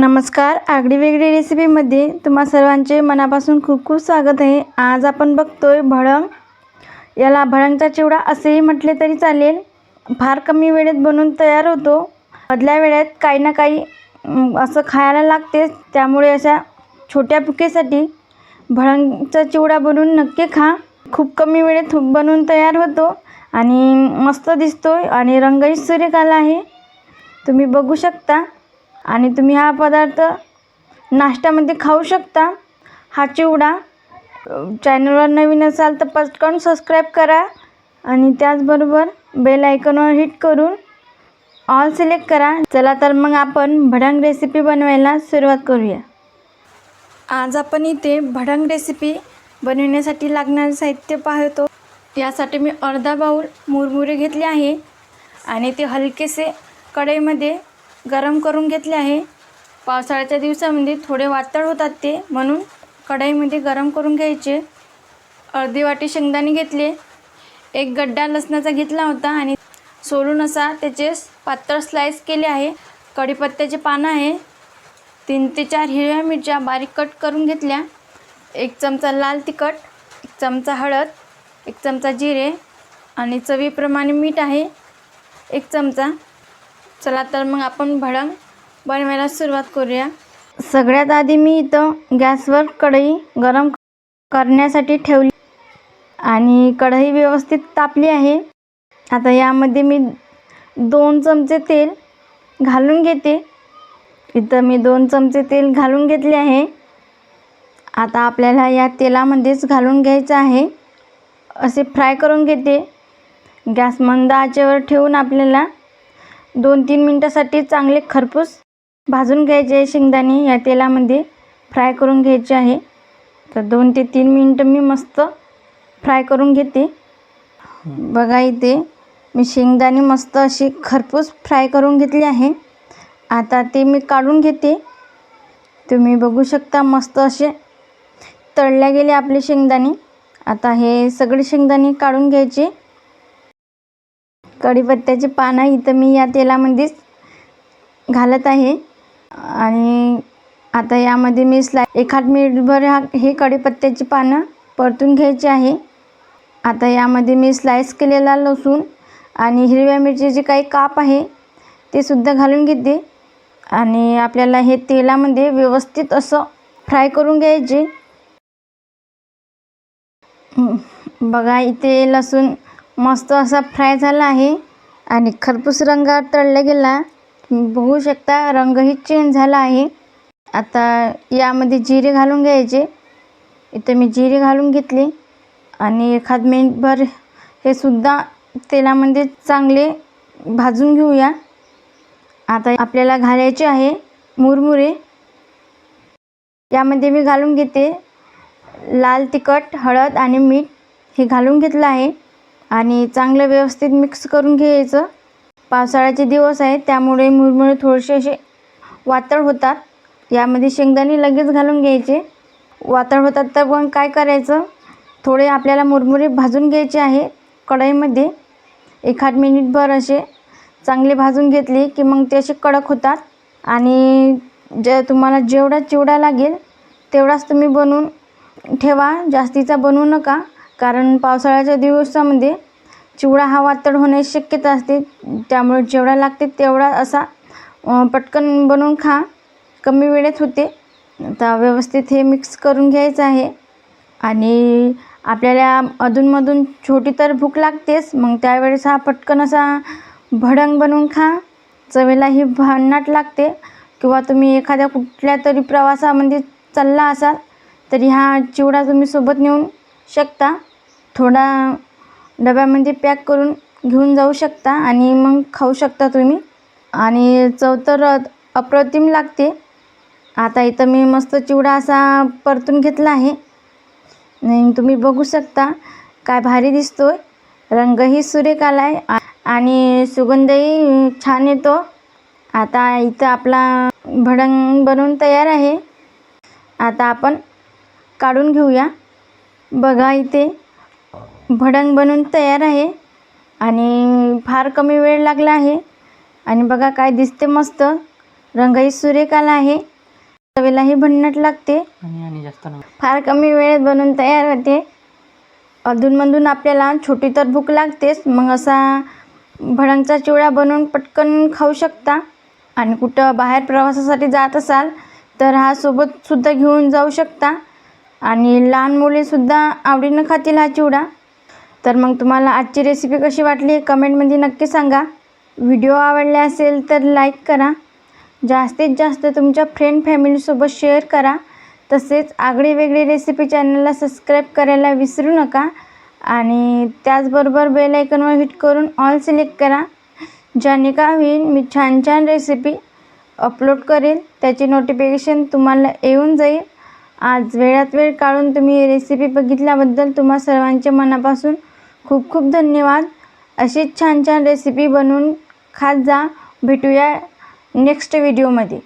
नमस्कार. आगडी वेगळी रेसिपीमध्ये तुम्हा सर्वांचे मनापासून खूप खूप स्वागत आहे. आज आपण बघतोय भळंग याला भळंगचा चिवडा असेही म्हटले तरी चालेल. फार कमी वेळेत बनवून तयार होतो. मधल्या वेळेत काही ना काही असं खायला लागतेच त्यामुळे अशा छोट्या पुकेसाठी भळंगचा चिवडा बनवून नक्की खा. खूप कमी वेळेत बनवून तयार होतो आणि मस्त दिसतोय आणि रंगही सूर्यकाला आला आहे. तुम्ही बघू शकता. आणि तुम्ही हा पदार्थ नाश्त्यामध्ये खाऊ शकता. हा चिवडा चॅनलवर नवीन असाल तर पटकन सबस्क्राईब करा आणि त्याचबरोबर बेल आयकॉनवर हिट करून ऑल सिलेक्ट करा. चला तर मग आपण भडंग रेसिपी बनवायला सुरुवात करूया. आज आपण इथे भडंग रेसिपी बनवण्यासाठी लागणारे साहित्य पाहतो. यासाठी मी अर्धा बाऊल मुरमुरे घेतले आहे आणि ते हलकेसे कढईमध्ये गरम करून घेतले आहे. पावसाळ्याच्या दिवसामध्ये थोडे वातळ होतात ते म्हणून कढईमध्ये गरम करून घ्यायचे. अर्धी वाटी शेंगदाणे घेतले. एक गड्डा लसणाचा घेतला होता आणि सोलून असा त्याचे पातळ स्लाइस केले आहे. कढीपत्त्याचे पानं आहे. तीन ते चार हिरव्या मिरच्या बारीक कट करून घेतल्या. एक चमचा लाल तिखट एक चमचा हळद एक चमचा जिरे आणि चवीप्रमाणे मीठ आहे. एक चमचा चला तर मग आपण भडंग बनवायला सुरुवात करूया. सगळ्यात आधी मी इथं गॅसवर कढई गरम करण्यासाठी ठेवली आणि कढई व्यवस्थित तापली आहे. आता यामध्ये मी दोन चमचे तेल घालून घेते. इथं मी दोन चमचे तेल घालून घेतले आहे. आता आपल्याला या तेलामध्येच घालून घ्यायचं आहे. असे फ्राय करून घेते. गॅस मंद आचेवर ठेवून आपल्याला दोन तीन मिनटासाठी चांगले खरपूस भाजून घ्यायचे आहे शेंगदाणे या तेलामध्ये. फ्राय करून घ्यायचे आहे. तर दोन ते तीन मिनटं मी मस्त फ्राय करून घेते. बघा इथे मी शेंगदाणे मस्त अशी खरपूस फ्राय करून घेतली आहे. आता ते मी काढून घेते. तुम्ही बघू शकता मस्त असे तळल्या गेले आपले शेंगदाणे. आता हे सगळे शेंगदाणे काढून घ्यायचे. कढीपत्त्याचे पानं इथं मी या तेलामध्येच घालत आहे. आणि आता यामध्ये मी स्लाय एखाद मिनिटभर हा हे कढीपत्त्याची पानं परतून घ्यायची आहे. आता यामध्ये मी स्लाइस केलेला लसूण आणि हिरव्या मिरचीचे काही काप आहे ते सुद्धा घालून घेते. आणि आपल्याला हे तेलामध्ये व्यवस्थित असं फ्राय करून घ्यायचे. बघा इथे लसूण मस्त असा फ्राय झाला आहे. आणि खरपूस रंगात तळला गेला. बघू शकता रंगही चेंज झाला आहे. आता यामध्ये जिरे घालून घ्यायचे. इथं मी जिरे घालून घेतले. आणि एखाद मिनिटभर हे सुद्धा तेलामध्ये चांगले भाजून घेऊया. आता आपल्याला घालायचे आहे मुरमुरे. यामध्ये मी घालून घेते लाल तिखट हळद आणि मीठ हे घालून घेतलं आहे. आणि चांगलं व्यवस्थित मिक्स करून घ्यायचं. पावसाळ्याचे दिवस आहेत त्यामुळे मुरमुरे थोडेसे असे वातळ होतात. यामध्ये शेंगदाणे लगेच घालून घ्यायचे. वातळ होतात तर पण काय करायचं? थोडे आपल्याला मुरमुरे भाजून घ्यायचे आहे कढईमध्ये. एखाद मिनिटभर असे चांगले भाजून घेतले की मग ते असे कडक होतात. आणि जे तुम्हाला जेवढा चिवडा लागेल तेवढाच तुम्ही बनवून ठेवा. जास्तीचा बनवू नका. कारण पावसाळ्याच्या दिवसामध्ये चिवडा हा वातड होण्याची शक्यता असते. त्यामुळे जेवढा लागते तेवढा असा पटकन बनवून खा. कमी वेळेत होते. आता व्यवस्थित हे मिक्स करून घ्यायचं आहे. आणि आपल्याला अधूनमधून छोटी तर भूक लागतेच. मग त्यावेळेस हा पटकन असा भडंग बनवून खा. चवेला ही भन्नाट लागते. किंवा तुम्ही एखाद्या कुठल्या तरी प्रवासामध्ये चालला असाल तरी हा चिवडा तुम्ही सोबत नेऊन शकता. थोडा डब्यामध्ये पॅक करून घेऊन जाऊ शकता आणि मग खाऊ शकता तुम्ही. आणि चव तर अप्रतिम लागते. आता इथं मी मस्त चिवडा असा परतून घेतला आहे. आणि तुम्ही बघू शकता काय भारी दिसतोय. रंगही सुरेख आला आहे आणि सुगंधही छान येतो. आता इथं आपला भडंग बनवून तयार आहे. आता आपण काढून घेऊया. बघा इथे भडंग बनवून तयार आहे आणि फार कमी वेळ लागला आहे. आणि बघा काय दिसते मस्त. रंगही सुरेख आला आहे. चवीलाही भन्नाट लागते. फार कमी वेळेत बनवून तयार होते. अधूनमधून आपल्याला छोटी तर भूक लागतेच. मग असा भडंगचा चिवडा बनवून पटकन खाऊ शकता. आणि कुठं बाहेर प्रवासासाठी जात असाल तर हा सोबतसुद्धा घेऊन जाऊ शकता. आणि लहान मुलेसुद्धा आवडीनं खातील हा चिवडा. तर मग तुम्हाला आजची रेसिपी कशी वाटली कमेंटमध्ये नक्की सांगा. व्हिडिओ आवडला असेल तर लाईक करा. जास्तीत जास्त तुमच्या फ्रेंड फॅमिलीसोबत शेअर करा. तसेच आगळी वेगळी रेसिपी चॅनलला सबस्क्राईब करायला विसरू नका. आणि त्याचबरोबर बेल आयकॉनवर हिट करून ऑल सिलेक्ट करा. ज्याने का होईल मी छान छान रेसिपी अपलोड करेल. त्याची नोटिफिकेशन तुम्हाला येऊन जाईल. आज वेळात वेळ काढून तुम्ही रेसिपी बघितल्याबद्दल तुम्हा सर्वांचे मनापासून खूप खूप धन्यवाद. अशीच छान छान रेसिपी बनवून खात जा. भेटूया नेक्स्ट व्हिडिओमध्ये